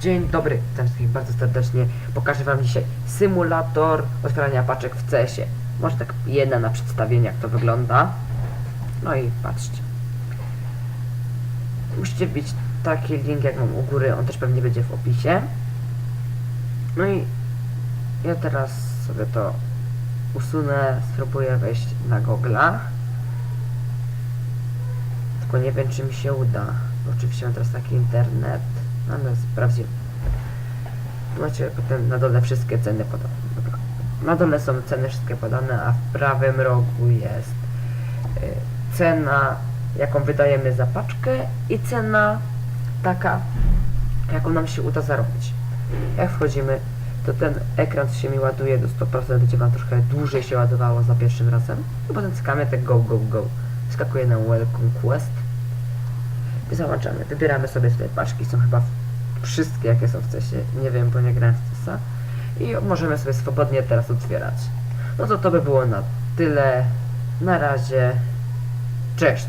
Dzień dobry, witam wszystkich bardzo serdecznie. Pokażę Wam dzisiaj symulator otwierania paczek w CS-ie. Może tak jedna na przedstawienie, jak to wygląda. No i patrzcie. Musicie wbić taki link, jak mam u góry, on też pewnie będzie w opisie. No i ja teraz sobie to usunę, spróbuję wejść na Google'a. Tylko nie wiem, czy mi się uda. Oczywiście mam teraz taki internet. Ale sprawdzimy. Macie potem na dole wszystkie ceny podane. Dobra. Na dole są ceny wszystkie podane, a w prawym rogu jest y, cena, jaką wydajemy za paczkę i cena taka, jaką nam się uda zarobić. Jak wchodzimy, to ten ekran się mi ładuje do 100%, będzie wam trochę dłużej się ładowało za pierwszym razem. I potem skamy te go, go, go. Skakuje nam Welcome Quest. I załączamy. Wybieramy sobie tutaj paczki. Są chyba wszystkie, jakie są w CESie. Nie wiem, bo nie grałem w CESa. I możemy sobie swobodnie teraz otwierać. No to to by było na tyle. Na razie. Cześć.